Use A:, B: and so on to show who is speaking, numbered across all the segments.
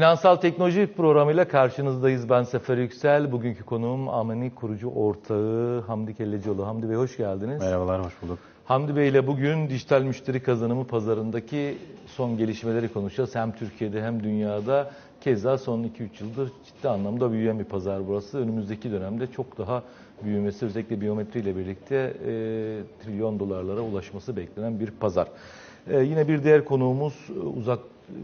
A: Finansal Teknoloji programıyla karşınızdayız. Ben Sefer Yüksel. Bugünkü konuğum Amani kurucu ortağı Hamdi Kellecioğlu. Hamdi Bey hoş geldiniz.
B: Merhabalar, hoş bulduk.
A: Hamdi Bey ile bugün dijital müşteri kazanımı pazarındaki son gelişmeleri konuşacağız. Hem Türkiye'de hem dünyada keza son 2-3 yıldır ciddi anlamda büyüyen bir pazar burası. Önümüzdeki dönemde çok daha büyümesi özellikle biyometri ile birlikte e, trilyon dolarlara ulaşması beklenen bir pazar. E, yine bir diğer konuğumuz e, uzak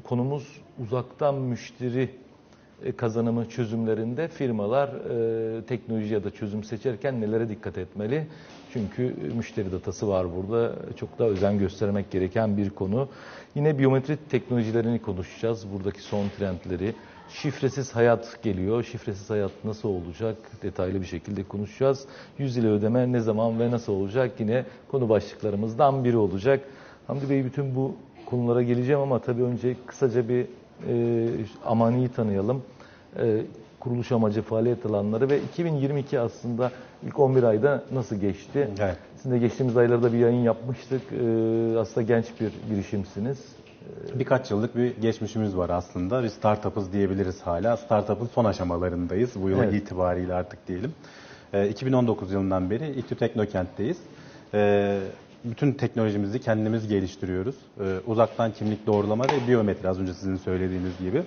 A: konumuz uzaktan müşteri e, kazanımı çözümlerinde firmalar e, teknoloji ya da çözüm seçerken nelere dikkat etmeli? Çünkü müşteri datası var burada. Çok daha özen göstermek gereken bir konu. Yine biyometri teknolojilerini konuşacağız. Buradaki son trendleri. Şifresiz hayat geliyor. Şifresiz hayat nasıl olacak? Detaylı bir şekilde konuşacağız. Yüz ile ödeme ne zaman ve nasıl olacak? Yine konu başlıklarımızdan biri olacak. Hamdi Bey bütün bu konulara geleceğim ama tabii önce kısaca bir e, Amani'yi tanıyalım. E, kuruluş amacı, faaliyet alanları ve 2022 aslında ilk 11 ayda nasıl geçti?
B: Evet.
A: Sizin de geçtiğimiz aylarda bir yayın yapmıştık. E, aslında genç bir girişimsiniz.
B: Birkaç yıllık bir geçmişimiz var aslında. Biz startup'ız diyebiliriz hala. Startup'ın son aşamalarındayız. Bu yıl
A: Evet.
B: itibariyle artık diyelim. Ee, 2019 yılından beri İTÜ Teknokent'teyiz. Ee, bütün teknolojimizi kendimiz geliştiriyoruz. Ee, uzaktan kimlik doğrulama ve biyometri az önce sizin söylediğiniz gibi.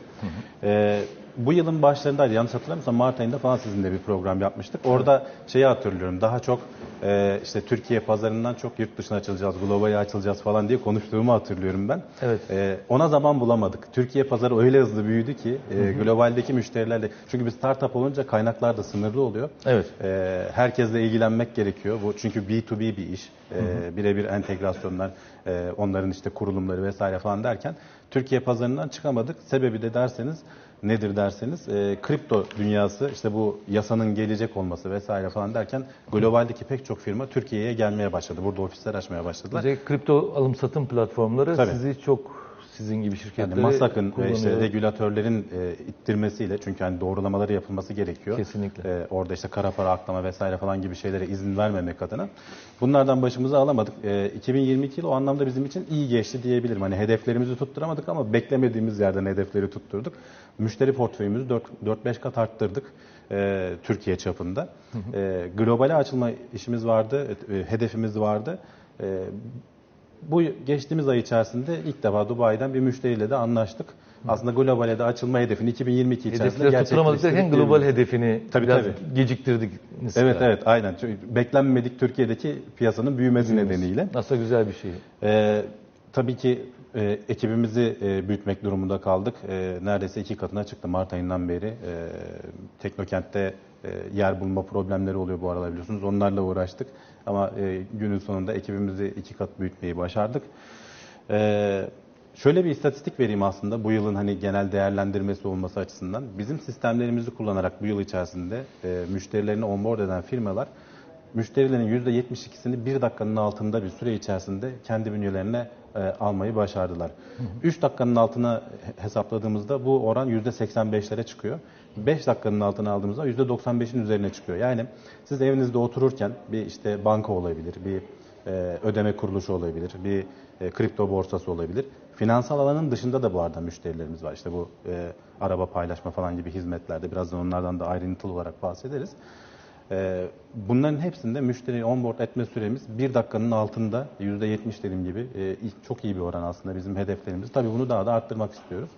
B: Ee, bu yılın başlarındaydı yanlış hatırlamıyorsam Mart ayında falan sizinle bir program yapmıştık. Orada şeyi hatırlıyorum daha çok e, işte Türkiye pazarından çok yurt dışına açılacağız, globale açılacağız falan diye konuştuğumu hatırlıyorum ben.
A: Evet.
B: Ee, ona zaman bulamadık. Türkiye pazarı öyle hızlı büyüdü ki e, globaldeki müşterilerle çünkü bir startup olunca kaynaklar da sınırlı oluyor.
A: Evet.
B: Ee, herkesle ilgilenmek gerekiyor. Bu çünkü B2B bir iş. Ee, birebir entegrasyonlar, e, onların işte kurulumları vesaire falan derken Türkiye pazarından çıkamadık. Sebebi de derseniz nedir derseniz e, kripto dünyası işte bu yasanın gelecek olması vesaire falan derken globaldeki pek çok firma Türkiye'ye gelmeye başladı. Burada ofisler açmaya başladılar.
A: Özellikle kripto alım satım platformları
B: Tabii.
A: sizi çok sizin gibi şirketleri
B: Yani Masak'ın e,
A: kullanıyor.
B: işte regülatörlerin e, ittirmesiyle çünkü hani doğrulamaları yapılması gerekiyor.
A: Kesinlikle.
B: E, orada işte kara para aklama vesaire falan gibi şeylere izin vermemek adına. Bunlardan başımızı alamadık. E, 2022 yılı o anlamda bizim için iyi geçti diyebilirim. Hani hedeflerimizi tutturamadık ama beklemediğimiz yerden hedefleri tutturduk. Müşteri portföyümüzü 4-5 kat arttırdık. e, Türkiye çapında. E, globale açılma işimiz vardı, e, hedefimiz vardı. E, bu geçtiğimiz ay içerisinde ilk defa Dubai'den bir müşteriyle de anlaştık. Aslında globale de açılma hedefini 2022 içerisinde
A: Hedefleri tutturamadık derken global hedefini
B: Tabii,
A: biraz
B: tabii.
A: geciktirdik. nispeten.
B: Evet evet aynen. Çünkü beklenmedik Türkiye'deki piyasanın büyümesi nedeniyle.
A: Aslında güzel bir şey.
B: Ee, tabii ki e, ekibimizi e, büyütmek durumunda kaldık. E, neredeyse iki katına çıktı Mart ayından beri. E, Teknokent'te e, yer bulma problemleri oluyor bu aralar biliyorsunuz. Onlarla uğraştık. Ama e, günün sonunda ekibimizi iki kat büyütmeyi başardık. E, şöyle bir istatistik vereyim aslında bu yılın hani genel değerlendirmesi olması açısından. Bizim sistemlerimizi kullanarak bu yıl içerisinde e, müşterilerini onboard eden firmalar müşterilerin %72'sini bir dakikanın altında bir süre içerisinde kendi bünyelerine e, almayı başardılar. 3 dakikanın altına hesapladığımızda bu oran %85'lere çıkıyor. 5 dakikanın altına aldığımızda %95'in üzerine çıkıyor. Yani siz evinizde otururken bir işte banka olabilir, bir e, ödeme kuruluşu olabilir, bir e, kripto borsası olabilir. Finansal alanın dışında da bu arada müşterilerimiz var. İşte bu e, araba paylaşma falan gibi hizmetlerde birazdan onlardan da ayrıntılı olarak bahsederiz. Ee, Bunların hepsinde müşteriyi onboard etme süremiz bir dakikanın altında %70 dediğim gibi e, çok iyi bir oran aslında bizim hedeflerimiz. Tabii bunu daha da arttırmak istiyoruz.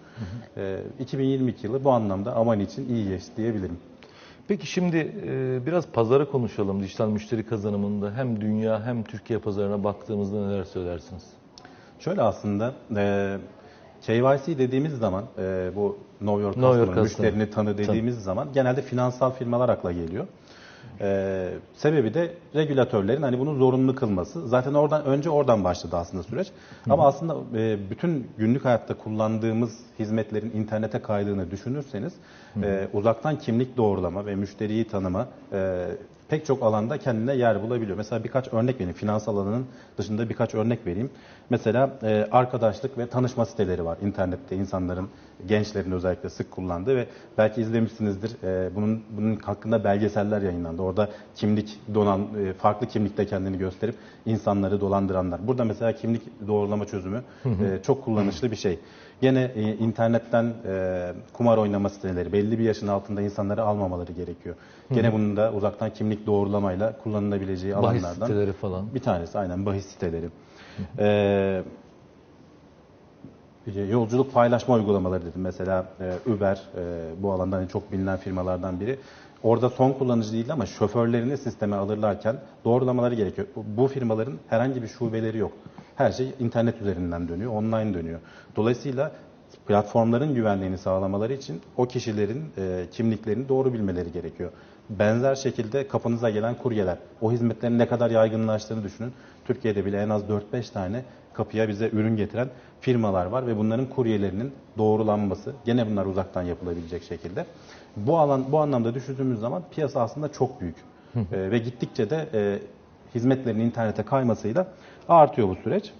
B: Ee, 2022 yılı bu anlamda aman için iyi geçti diyebilirim.
A: Peki şimdi e, biraz pazarı konuşalım. Dijital müşteri kazanımında hem dünya hem Türkiye pazarına baktığımızda neler söylersiniz?
B: Şöyle aslında e, KYC dediğimiz zaman bu Know Your
A: Know Your
B: Customer,
A: Customer.
B: müşterini tanı dediğimiz zaman genelde finansal firmalar akla geliyor. E, sebebi de regülatörlerin hani bunu zorunlu kılması. Zaten oradan önce oradan başladı aslında süreç. Ama aslında e, bütün günlük hayatta kullandığımız hizmetlerin internete kaydığını düşünürseniz e, uzaktan kimlik doğrulama ve müşteriyi tanıma e, pek çok alanda kendine yer bulabiliyor. Mesela birkaç örnek vereyim. Finansal alanın dışında birkaç örnek vereyim. Mesela e, arkadaşlık ve tanışma siteleri var internette insanların, gençlerin özellikle sık kullandığı ve belki izlemişsinizdir. E, bunun bunun hakkında belgeseller yayınlandı. Orada kimlik donan, e, farklı kimlikte kendini gösterip insanları dolandıranlar. Burada mesela kimlik doğrulama çözümü e, çok kullanışlı bir şey. Gene e, internetten e, kumar oynama siteleri belli bir yaşın altında insanları almamaları gerekiyor. Gene bunun da uzaktan kimlik doğrulamayla kullanılabileceği
A: Bahis
B: alanlardan
A: siteleri falan.
B: bir tanesi aynen bahis siteleri. Ee, de yolculuk paylaşma uygulamaları dedim. Mesela e, Uber e, bu alanda hani çok bilinen firmalardan biri. Orada son kullanıcı değil ama şoförlerini sisteme alırlarken doğrulamaları gerekiyor. Bu firmaların herhangi bir şubeleri yok. Her şey internet üzerinden dönüyor, online dönüyor. Dolayısıyla platformların güvenliğini sağlamaları için o kişilerin e, kimliklerini doğru bilmeleri gerekiyor. Benzer şekilde kapınıza gelen kuryeler, o hizmetlerin ne kadar yaygınlaştığını düşünün. Türkiye'de bile en az 4-5 tane kapıya bize ürün getiren firmalar var ve bunların kuryelerinin doğrulanması, gene bunlar uzaktan yapılabilecek şekilde. Bu alan bu anlamda düşündüğümüz zaman piyasa aslında çok büyük. E, ve gittikçe de e, hizmetlerin internete kaymasıyla artıyor bu süreç.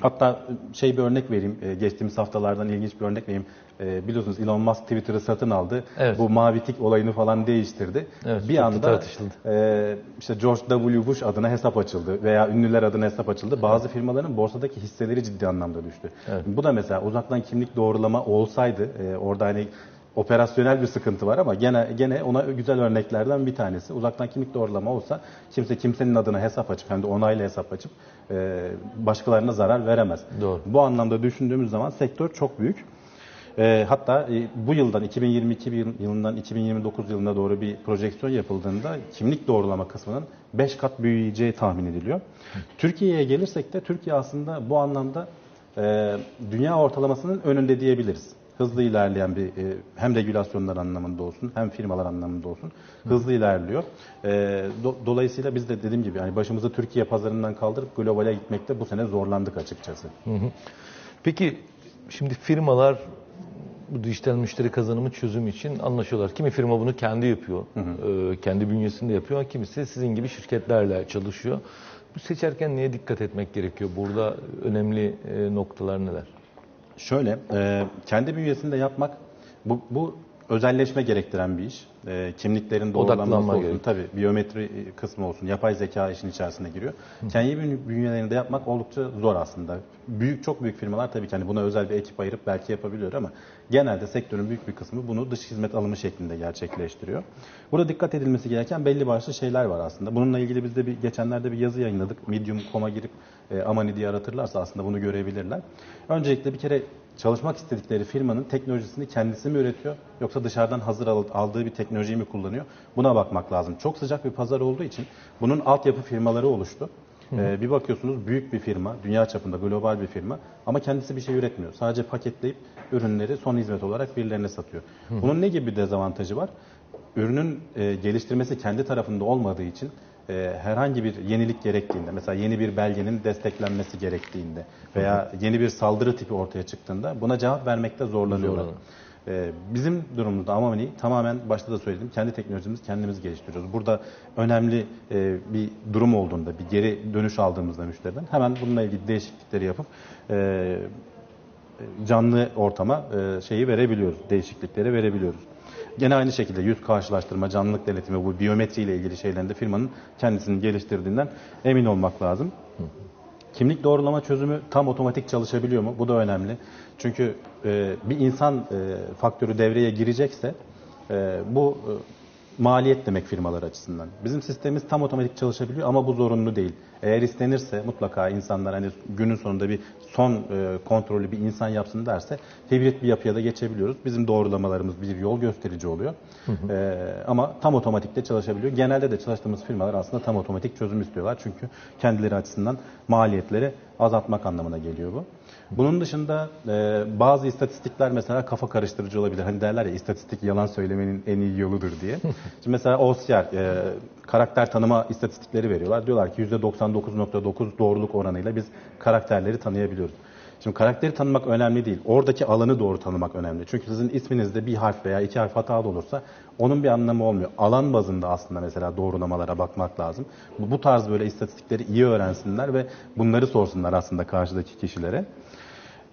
B: Hatta şey bir örnek vereyim. e, Geçtiğimiz haftalardan ilginç bir örnek vereyim. E, Biliyorsunuz Elon Musk Twitter'ı satın aldı.
A: Evet.
B: Bu mavi tik olayını falan değiştirdi.
A: Evet,
B: bir anda
A: tartışıldı.
B: e, işte George W. Bush adına hesap açıldı veya ünlüler adına hesap açıldı. Bazı firmaların borsadaki hisseleri ciddi anlamda düştü.
A: Evet.
B: Bu da mesela uzaktan kimlik doğrulama olsaydı e, orada hani operasyonel bir sıkıntı var ama gene gene ona güzel örneklerden bir tanesi. Uzaktan kimlik doğrulama olsa kimse kimsenin adına hesap açıp hem de onaylı hesap açıp e, başkalarına zarar veremez.
A: Doğru.
B: Bu anlamda düşündüğümüz zaman sektör çok büyük. E, hatta e, bu yıldan 2022 yıl- yılından 2029 yılına doğru bir projeksiyon yapıldığında kimlik doğrulama kısmının 5 kat büyüyeceği tahmin ediliyor. Türkiye'ye gelirsek de Türkiye aslında bu anlamda e, dünya ortalamasının önünde diyebiliriz. Hızlı ilerleyen bir e, hem regülasyonlar anlamında olsun hem firmalar anlamında olsun hızlı ilerliyor. E, do- dolayısıyla biz de dediğim gibi yani başımızı Türkiye pazarından kaldırıp globale gitmekte bu sene zorlandık açıkçası.
A: Peki şimdi firmalar bu dijital müşteri kazanımı çözüm için anlaşıyorlar. Kimi firma bunu kendi yapıyor, e, kendi bünyesinde yapıyor. Kimisi sizin gibi şirketlerle çalışıyor. Bu seçerken neye dikkat etmek gerekiyor? Burada önemli noktalar neler?
B: Şöyle, e, kendi bünyesinde yapmak bu, bu özelleşme gerektiren bir iş. E, kimliklerin doğrulanması olsun,
A: gerek.
B: tabii biyometri kısmı olsun, yapay zeka işin içerisine giriyor. Kendi bünye- bünyelerinde yapmak oldukça zor aslında. Büyük çok büyük firmalar tabii ki hani buna özel bir ekip ayırıp belki yapabiliyor ama genelde sektörün büyük bir kısmı bunu dış hizmet alımı şeklinde gerçekleştiriyor. Burada dikkat edilmesi gereken belli başlı şeyler var aslında. Bununla ilgili biz de bir geçenlerde bir yazı yayınladık. Medium.com'a girip e, Amani diye aratırlarsa aslında bunu görebilirler. Öncelikle bir kere çalışmak istedikleri firmanın teknolojisini kendisi mi üretiyor yoksa dışarıdan hazır al- aldığı bir teknolojiyi mi kullanıyor? Buna bakmak lazım. Çok sıcak bir pazar olduğu için bunun altyapı firmaları oluştu. Ee, bir bakıyorsunuz büyük bir firma, dünya çapında global bir firma ama kendisi bir şey üretmiyor. Sadece paketleyip ürünleri son hizmet olarak birilerine satıyor. Bunun ne gibi bir dezavantajı var? Ürünün e, geliştirmesi kendi tarafında olmadığı için e, herhangi bir yenilik gerektiğinde, mesela yeni bir belgenin desteklenmesi gerektiğinde veya yeni bir saldırı tipi ortaya çıktığında buna cevap vermekte zorlanıyorlar.
A: Zorlanıyor.
B: Ee, Bizim durumumuzda Amamini tamamen başta da söyledim kendi teknolojimizi kendimiz geliştiriyoruz. Burada önemli e, bir durum olduğunda, bir geri dönüş aldığımızda müşteriden hemen bununla ilgili değişiklikleri yapıp e, canlı ortama e, şeyi verebiliyoruz, değişiklikleri verebiliyoruz. Gene aynı şekilde yüz karşılaştırma, canlılık denetimi, bu biyometri ile ilgili şeylerinde firmanın kendisini geliştirdiğinden emin olmak lazım. Kimlik doğrulama çözümü tam otomatik çalışabiliyor mu? Bu da önemli. Çünkü e, bir insan e, faktörü devreye girecekse e, bu e, maliyet demek firmalar açısından. Bizim sistemimiz tam otomatik çalışabiliyor ama bu zorunlu değil. Eğer istenirse mutlaka insanlar hani günün sonunda bir son e, kontrolü bir insan yapsın derse hibrit bir yapıya da geçebiliyoruz. Bizim doğrulamalarımız bir yol gösterici oluyor. E, ama tam otomatikte çalışabiliyor. Genelde de çalıştığımız firmalar aslında tam otomatik çözüm istiyorlar. Çünkü kendileri açısından maliyetleri azaltmak anlamına geliyor bu. Bunun dışında e, bazı istatistikler mesela kafa karıştırıcı olabilir. Hani derler ya istatistik yalan söylemenin en iyi yoludur diye. Şimdi mesela OSYAR e, karakter tanıma istatistikleri veriyorlar. Diyorlar ki %99.9 doğruluk oranıyla biz karakterleri tanıyabiliyoruz. Şimdi karakteri tanımak önemli değil. Oradaki alanı doğru tanımak önemli. Çünkü sizin isminizde bir harf veya iki harf hatalı olursa onun bir anlamı olmuyor. Alan bazında aslında mesela doğrulamalara bakmak lazım. Bu, bu tarz böyle istatistikleri iyi öğrensinler ve bunları sorsunlar aslında karşıdaki kişilere.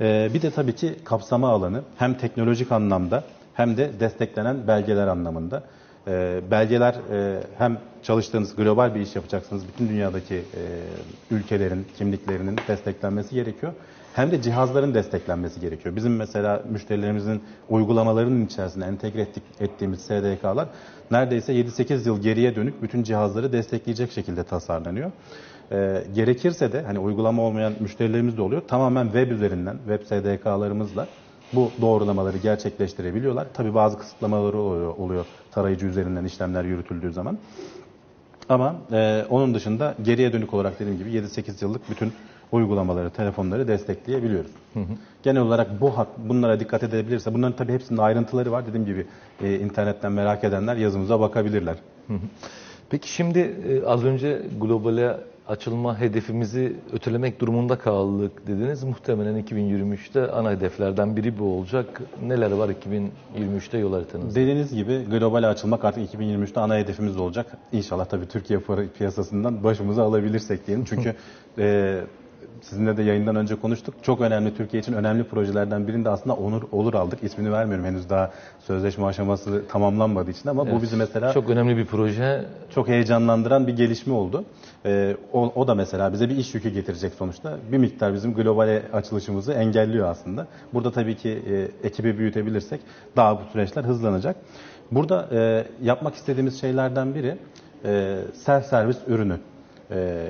B: Ee, bir de tabii ki kapsama alanı hem teknolojik anlamda hem de desteklenen belgeler anlamında. Ee, belgeler e, hem çalıştığınız global bir iş yapacaksınız. Bütün dünyadaki e, ülkelerin kimliklerinin desteklenmesi gerekiyor. hem de cihazların desteklenmesi gerekiyor. Bizim mesela müşterilerimizin uygulamalarının içerisine entegre ettik, ettiğimiz SDK'lar neredeyse 7-8 yıl geriye dönük bütün cihazları destekleyecek şekilde tasarlanıyor. Ee, gerekirse de hani uygulama olmayan müşterilerimiz de oluyor. Tamamen web üzerinden, web SDK'larımızla bu doğrulamaları gerçekleştirebiliyorlar. Tabii bazı kısıtlamaları oluyor, oluyor tarayıcı üzerinden işlemler yürütüldüğü zaman. Ama e, onun dışında geriye dönük olarak dediğim gibi 7-8 yıllık bütün uygulamaları, telefonları destekleyebiliyoruz. Genel olarak bu hak, bunlara dikkat edebilirse, bunların tabii hepsinin ayrıntıları var. Dediğim gibi e, internetten merak edenler yazımıza bakabilirler.
A: Peki şimdi e, az önce globale açılma hedefimizi ötelemek durumunda kaldık dediniz. Muhtemelen 2023'te ana hedeflerden biri bu olacak. Neler var 2023'te yol haritanızda?
B: Dediğiniz gibi globale açılmak artık 2023'te ana hedefimiz olacak. İnşallah tabii Türkiye piyasasından başımıza alabilirsek diyelim. Çünkü e, sizinle de yayından önce konuştuk. Çok önemli Türkiye için önemli projelerden birinde aslında Onur Olur aldık. İsmini vermiyorum henüz daha sözleşme aşaması tamamlanmadığı için ama bu bizi mesela
A: Çok önemli bir proje.
B: çok heyecanlandıran bir gelişme oldu. Ee, o, o da mesela bize bir iş yükü getirecek sonuçta. Bir miktar bizim globale açılışımızı engelliyor aslında. Burada tabii ki e, ekibi büyütebilirsek daha bu süreçler hızlanacak. Burada e, yapmak istediğimiz şeylerden biri e, self servis ürünü. E,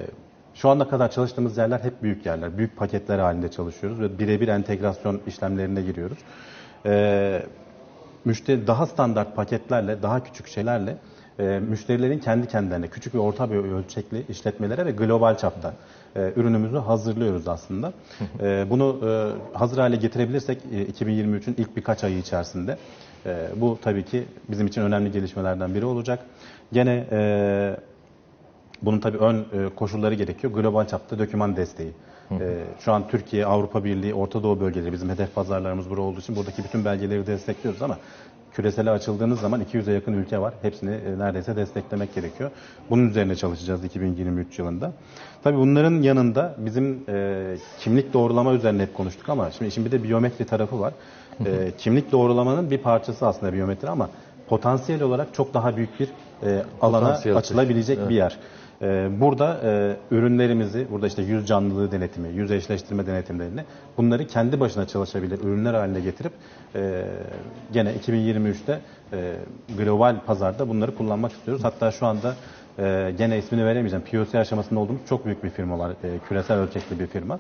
B: şu ana kadar çalıştığımız yerler hep büyük yerler. Büyük paketler halinde çalışıyoruz ve birebir entegrasyon işlemlerine giriyoruz. E, müşteri daha standart paketlerle, daha küçük şeylerle e, müşterilerin kendi kendilerine küçük ve orta bir ölçekli işletmelere ve global çapta e, ürünümüzü hazırlıyoruz aslında. E, bunu e, hazır hale getirebilirsek e, 2023'ün ilk birkaç ayı içerisinde e, bu tabii ki bizim için önemli gelişmelerden biri olacak. Gene e, bunun tabii ön e, koşulları gerekiyor. Global çapta doküman desteği. E, şu an Türkiye, Avrupa Birliği, Orta Doğu bölgeleri bizim hedef pazarlarımız burada olduğu için buradaki bütün belgeleri destekliyoruz ama küresele açıldığınız zaman 200'e yakın ülke var. Hepsini e, neredeyse desteklemek gerekiyor. Bunun üzerine çalışacağız 2023 yılında. Tabii bunların yanında bizim e, kimlik doğrulama üzerine hep konuştuk ama şimdi işin bir de biyometri tarafı var. E, kimlik doğrulamanın bir parçası aslında biyometri ama potansiyel olarak çok daha büyük bir e, alana
A: Potansiyel
B: açılabilecek
A: taşıyor.
B: bir yer. Ee, Burada e, ürünlerimizi, burada işte yüz canlılığı denetimi, yüz eşleştirme denetimlerini bunları kendi başına çalışabilir ürünler haline getirip e, gene 2023'te e, global pazarda bunları kullanmak istiyoruz. Hatta şu anda e, gene ismini veremeyeceğim. POC aşamasında olduğumuz çok büyük bir firma var. e, küresel ölçekli bir firma.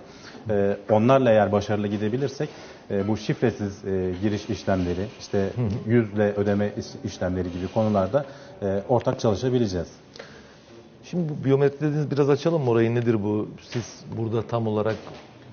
B: E, onlarla eğer başarılı gidebilirsek e, bu şifresiz e, giriş işlemleri, işte yüzle ödeme iş- işlemleri gibi konularda e, ortak çalışabileceğiz.
A: Şimdi bu biyometri dediğiniz biraz açalım mı orayı nedir bu? Siz burada tam olarak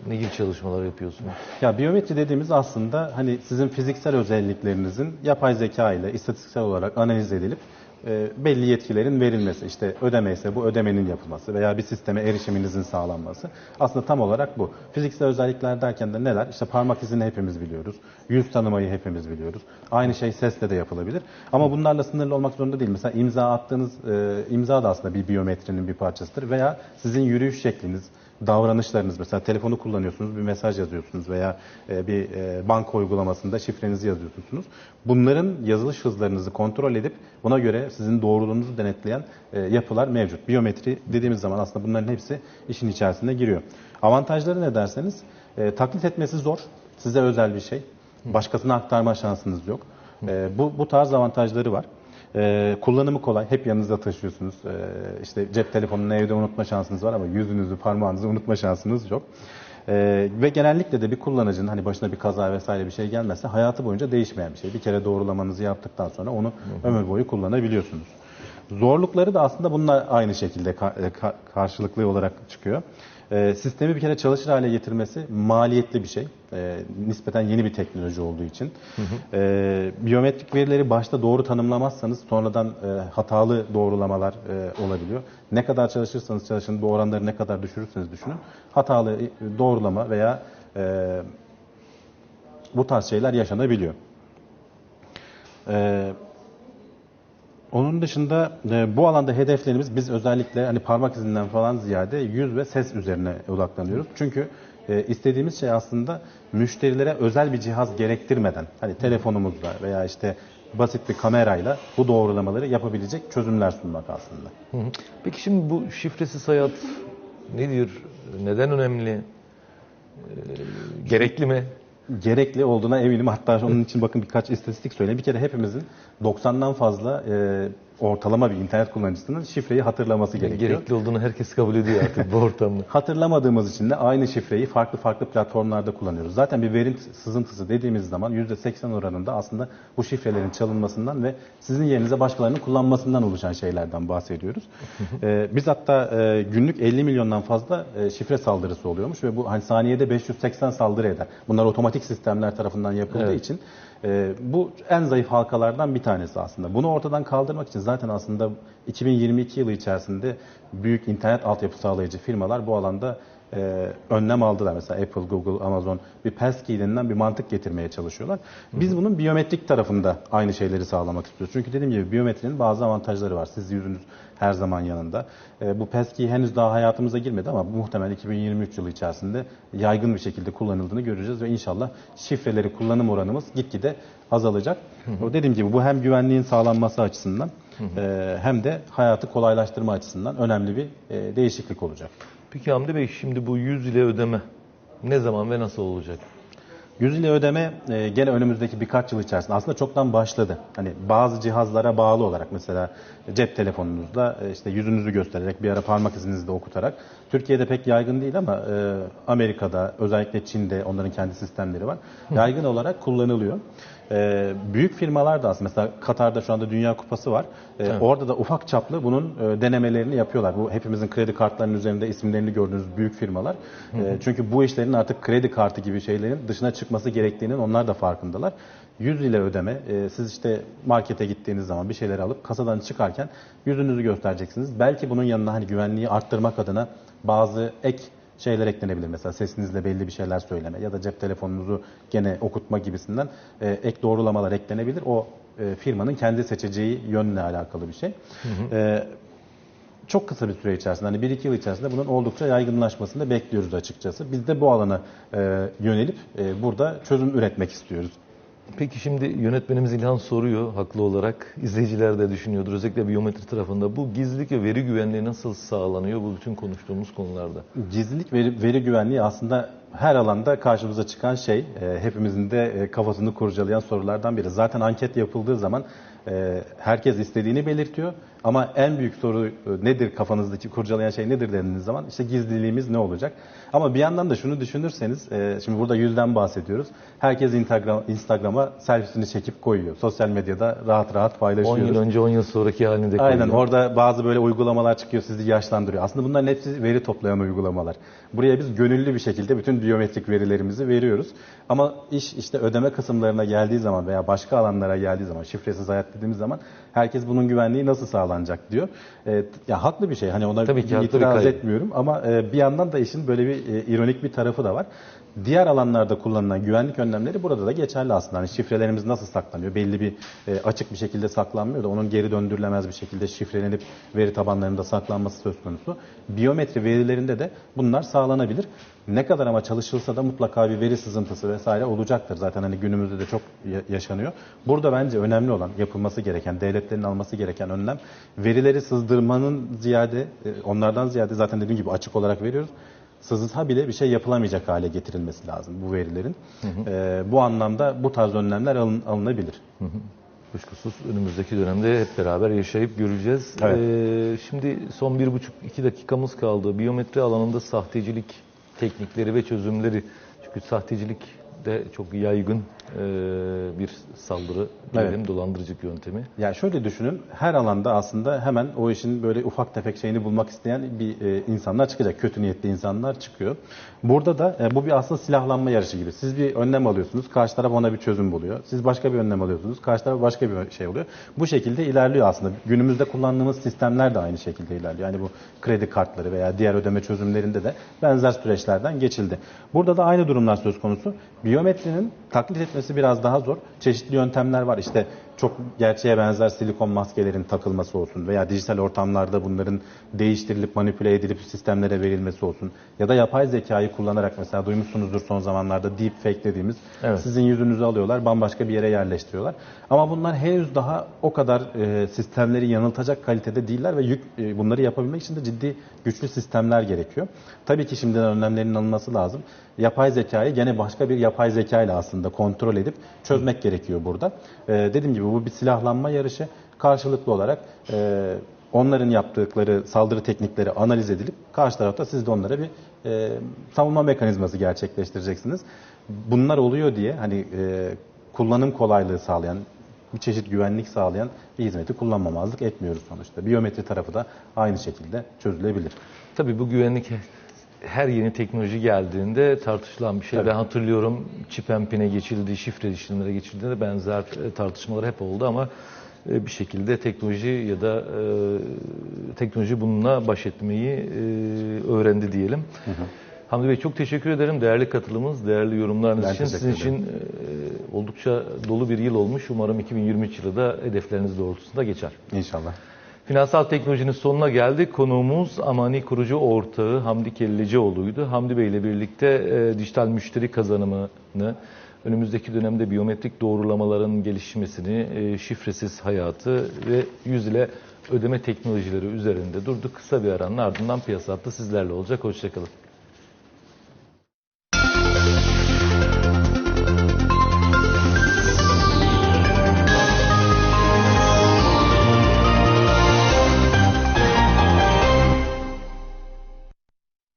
A: ne gibi çalışmalar yapıyorsunuz?
B: Ya biyometri dediğimiz aslında hani sizin fiziksel özelliklerinizin yapay zeka ile istatistiksel olarak analiz edilip e, belli yetkilerin verilmesi, işte ödeme ise bu ödemenin yapılması veya bir sisteme erişiminizin sağlanması. Aslında tam olarak bu. Fiziksel özellikler derken de neler? İşte parmak izini hepimiz biliyoruz. Yüz tanımayı hepimiz biliyoruz. Aynı şey sesle de yapılabilir. Ama bunlarla sınırlı olmak zorunda değil. Mesela imza attığınız e, imza da aslında bir biyometrinin bir parçasıdır. Veya sizin yürüyüş şekliniz, davranışlarınız mesela telefonu kullanıyorsunuz bir mesaj yazıyorsunuz veya e, bir e, banka uygulamasında şifrenizi yazıyorsunuz. Bunların yazılış hızlarınızı kontrol edip buna göre sizin doğruluğunuzu denetleyen e, yapılar mevcut. Biyometri dediğimiz zaman aslında bunların hepsi işin içerisine giriyor. Avantajları ne derseniz e, taklit etmesi zor. Size özel bir şey. Başkasına aktarma şansınız yok. E, bu, bu tarz avantajları var. Ee, kullanımı kolay. Hep yanınızda taşıyorsunuz. Ee, işte cep telefonunu evde unutma şansınız var ama yüzünüzü, parmağınızı unutma şansınız yok. Ee, ve genellikle de bir kullanıcının hani başına bir kaza vesaire bir şey gelmezse hayatı boyunca değişmeyen bir şey. Bir kere doğrulamanızı yaptıktan sonra onu ömür boyu kullanabiliyorsunuz. Zorlukları da aslında bunlar aynı şekilde e, ka- karşılıklı olarak çıkıyor. Ee, sistemi bir kere çalışır hale getirmesi maliyetli bir şey. Ee, nispeten yeni bir teknoloji olduğu için. Ee, biyometrik verileri başta doğru tanımlamazsanız sonradan e, hatalı doğrulamalar e, olabiliyor. Ne kadar çalışırsanız çalışın bu oranları ne kadar düşürürseniz düşünün. Hatalı e, doğrulama veya e, bu tarz şeyler yaşanabiliyor. Ee, onun dışında e, bu alanda hedeflerimiz biz özellikle hani parmak izinden falan ziyade yüz ve ses üzerine odaklanıyoruz. Çünkü e, istediğimiz şey aslında müşterilere özel bir cihaz gerektirmeden hani telefonumuzla veya işte basit bir kamerayla bu doğrulamaları yapabilecek çözümler sunmak aslında.
A: Peki şimdi bu şifresiz hayat nedir? Neden önemli? Ee, gerekli mi?
B: Gerekli olduğuna eminim. Hatta onun için bakın birkaç istatistik söyleyeyim. Bir kere hepimizin 90'dan fazla e, ortalama bir internet kullanıcısının şifreyi hatırlaması gerekiyor.
A: Gerekli olduğunu herkes kabul ediyor artık bu ortamda.
B: Hatırlamadığımız için de aynı şifreyi farklı farklı platformlarda kullanıyoruz. Zaten bir veri sızıntısı dediğimiz zaman %80 oranında aslında bu şifrelerin çalınmasından ve sizin yerinize başkalarının kullanmasından oluşan şeylerden bahsediyoruz. Ee, biz hatta e, günlük 50 milyondan fazla e, şifre saldırısı oluyormuş ve bu hani saniyede 580 saldırı eder. Bunlar otomatik sistemler tarafından yapıldığı
A: Evet.
B: için e, bu en zayıf halkalardan bir tanesi aslında. Bunu ortadan kaldırmak için zaten aslında 2022 yılı içerisinde büyük internet altyapı sağlayıcı firmalar bu alanda e, önlem aldılar. Mesela Apple, Google, Amazon bir passkey denilen bir mantık getirmeye çalışıyorlar. Biz bunun biyometrik tarafında aynı şeyleri sağlamak istiyoruz. Çünkü dediğim gibi biyometrinin bazı avantajları var. Siz yüzünüz her zaman yanında. E, bu passkey henüz daha hayatımıza girmedi ama muhtemelen 2023 yılı içerisinde yaygın bir şekilde kullanıldığını göreceğiz ve inşallah şifreleri kullanım oranımız gitgide azalacak. O dediğim gibi bu hem güvenliğin sağlanması açısından e, hem de hayatı kolaylaştırma açısından önemli bir e, değişiklik olacak.
A: Peki Hamdi Bey şimdi bu 100 ile ödeme ne zaman ve nasıl olacak?
B: Yüz ile ödeme e, gene önümüzdeki birkaç yıl içerisinde aslında çoktan başladı. Hani bazı cihazlara bağlı olarak mesela cep telefonunuzda e, işte yüzünüzü göstererek bir ara parmak izinizi de okutarak Türkiye'de pek yaygın değil ama e, Amerika'da özellikle Çin'de onların kendi sistemleri var. Yaygın olarak kullanılıyor. E, büyük firmalar da aslında mesela Katar'da şu anda Dünya Kupası var. E, Orada da ufak çaplı bunun e, denemelerini yapıyorlar. Bu hepimizin kredi kartlarının üzerinde isimlerini gördüğünüz büyük firmalar. E, çünkü bu işlerin artık kredi kartı gibi şeylerin dışına çıkması gerektiğinin onlar da farkındalar. 100 ile ödeme, e, siz işte markete gittiğiniz zaman bir şeyleri alıp kasadan çıkarken yüzünüzü göstereceksiniz. Belki bunun yanına hani güvenliği arttırmak adına bazı ek şeyler eklenebilir. Mesela sesinizle belli bir şeyler söyleme ya da cep telefonunuzu gene okutma gibisinden e, ek doğrulamalar eklenebilir. O e, firmanın kendi seçeceği yönle alakalı bir şey. E, çok kısa bir süre içerisinde, hani 1-2 yıl içerisinde bunun oldukça yaygınlaşmasını bekliyoruz açıkçası. Biz de bu alana e, yönelip e, burada çözüm üretmek istiyoruz.
A: Peki şimdi yönetmenimiz İlhan soruyor haklı olarak. İzleyiciler de düşünüyordur özellikle biyometri tarafında. Bu gizlilik ve veri güvenliği nasıl sağlanıyor bu bütün konuştuğumuz konularda?
B: Gizlilik veri, veri güvenliği aslında her alanda karşımıza çıkan şey. E, hepimizin de e, kafasını kurcalayan sorulardan biri. Zaten anket yapıldığı zaman e, herkes istediğini belirtiyor. Ama en büyük soru e, nedir kafanızdaki kurcalayan şey nedir dediğiniz zaman işte gizliliğimiz ne olacak? Ama bir yandan da şunu düşünürseniz, e, şimdi burada yüzden bahsediyoruz. Herkes Instagram, Instagram'a selfiesini çekip koyuyor. Sosyal medyada rahat rahat
A: 10
B: paylaşıyoruz.
A: yıl önce 10 yıl sonraki halini de
B: Aynen
A: koyuyor.
B: orada bazı böyle uygulamalar çıkıyor sizi yaşlandırıyor. Aslında bunların hepsi veri toplayan uygulamalar. Buraya biz gönüllü bir şekilde bütün biyometrik verilerimizi veriyoruz. Ama iş işte ödeme kısımlarına geldiği zaman veya başka alanlara geldiği zaman şifresiz hayat dediğimiz zaman herkes bunun güvenliği nasıl sağlanacak diyor. Ee, ya haklı bir şey. Hani ona
A: Tabii ki
B: bir
A: haklı bir
B: itiraz etmiyorum ama e, bir yandan da işin böyle bir e, ironik bir tarafı da var. Diğer alanlarda kullanılan güvenlik önlemleri burada da geçerli aslında. Hani şifrelerimiz nasıl saklanıyor? Belli bir e, açık bir şekilde saklanmıyor da onun geri döndürülemez bir şekilde şifrelenip veri tabanlarında saklanması söz konusu. Biyometri verilerinde de bunlar sağlanabilir. Ne kadar ama çalışılsa da mutlaka bir veri sızıntısı vesaire olacaktır. Zaten hani günümüzde de çok ya- yaşanıyor. Burada bence önemli olan yapılması gereken, devletlerin alması gereken önlem verileri sızdırmanın ziyade, e, onlardan ziyade zaten dediğim gibi açık olarak veriyoruz sızılsa bile bir şey yapılamayacak hale getirilmesi lazım bu verilerin. Ee, bu anlamda bu tarz önlemler alın- alınabilir.
A: Kuşkusuz önümüzdeki dönemde hep beraber yaşayıp göreceğiz.
B: Evet.
A: Ee, şimdi son bir buçuk iki dakikamız kaldı. Biyometri alanında sahtecilik teknikleri ve çözümleri. Çünkü sahtecilik de çok yaygın e, bir saldırı diyelim, dolandırıcılık yöntemi.
B: Yani şöyle düşünün, her alanda aslında hemen o işin böyle ufak tefek şeyini bulmak isteyen bir e, insanlar çıkacak. Kötü niyetli insanlar çıkıyor. Burada da e, bu bir aslında silahlanma yarışı gibi. Siz bir önlem alıyorsunuz, karşı taraf ona bir çözüm buluyor. Siz başka bir önlem alıyorsunuz, karşı taraf başka bir şey oluyor. Bu şekilde ilerliyor aslında. Günümüzde kullandığımız sistemler de aynı şekilde ilerliyor. Yani bu kredi kartları veya diğer ödeme çözümlerinde de benzer süreçlerden geçildi. Burada da aynı durumlar söz konusu. Biyometrinin taklit etmesi biraz daha zor. Çeşitli yöntemler var. İşte çok gerçeğe benzer silikon maskelerin takılması olsun veya dijital ortamlarda bunların değiştirilip manipüle edilip sistemlere verilmesi olsun. Ya da yapay zekayı kullanarak mesela duymuşsunuzdur son zamanlarda deep fake dediğimiz
A: Evet.
B: sizin yüzünüzü alıyorlar bambaşka bir yere yerleştiriyorlar. Ama bunlar henüz daha o kadar e, sistemleri yanıltacak kalitede değiller ve yük, e, bunları yapabilmek için de ciddi güçlü sistemler gerekiyor. Tabii ki şimdiden önlemlerinin alınması lazım. Yapay zekayı gene başka bir yapay zeka ile aslında kontrol edip çözmek gerekiyor burada. E, dediğim gibi bu bir silahlanma yarışı. Karşılıklı olarak e, onların yaptıkları saldırı teknikleri analiz edilip karşı tarafta siz de onlara bir e, savunma mekanizması gerçekleştireceksiniz. Bunlar oluyor diye hani e, kullanım kolaylığı sağlayan, bir çeşit güvenlik sağlayan bir hizmeti kullanmamazlık etmiyoruz sonuçta. Biyometri tarafı da aynı şekilde çözülebilir.
A: Tabii bu güvenlik her yeni teknoloji geldiğinde tartışılan bir şey.
B: Tabii.
A: Ben hatırlıyorum çip empine geçildi, şifre işlemlere geçildiğinde benzer e, tartışmalar hep oldu ama e, bir şekilde teknoloji ya da e, teknoloji bununla baş etmeyi e, öğrendi diyelim. Hamdi Bey çok teşekkür ederim. Değerli katılımınız, değerli yorumlarınız
B: Ben
A: için. Sizin için e, oldukça dolu bir yıl olmuş. Umarım 2023 yılı da hedefleriniz doğrultusunda geçer.
B: İnşallah.
A: Finansal teknolojinin sonuna geldik. Konuğumuz Amani kurucu ortağı Hamdi Kellecioğlu'ydu. Hamdi Bey ile birlikte e, dijital müşteri kazanımını, önümüzdeki dönemde biyometrik doğrulamaların gelişmesini, e, şifresiz hayatı ve yüz ile ödeme teknolojileri üzerinde durduk. Kısa bir aranın ardından piyasa sizlerle olacak. Hoşçakalın.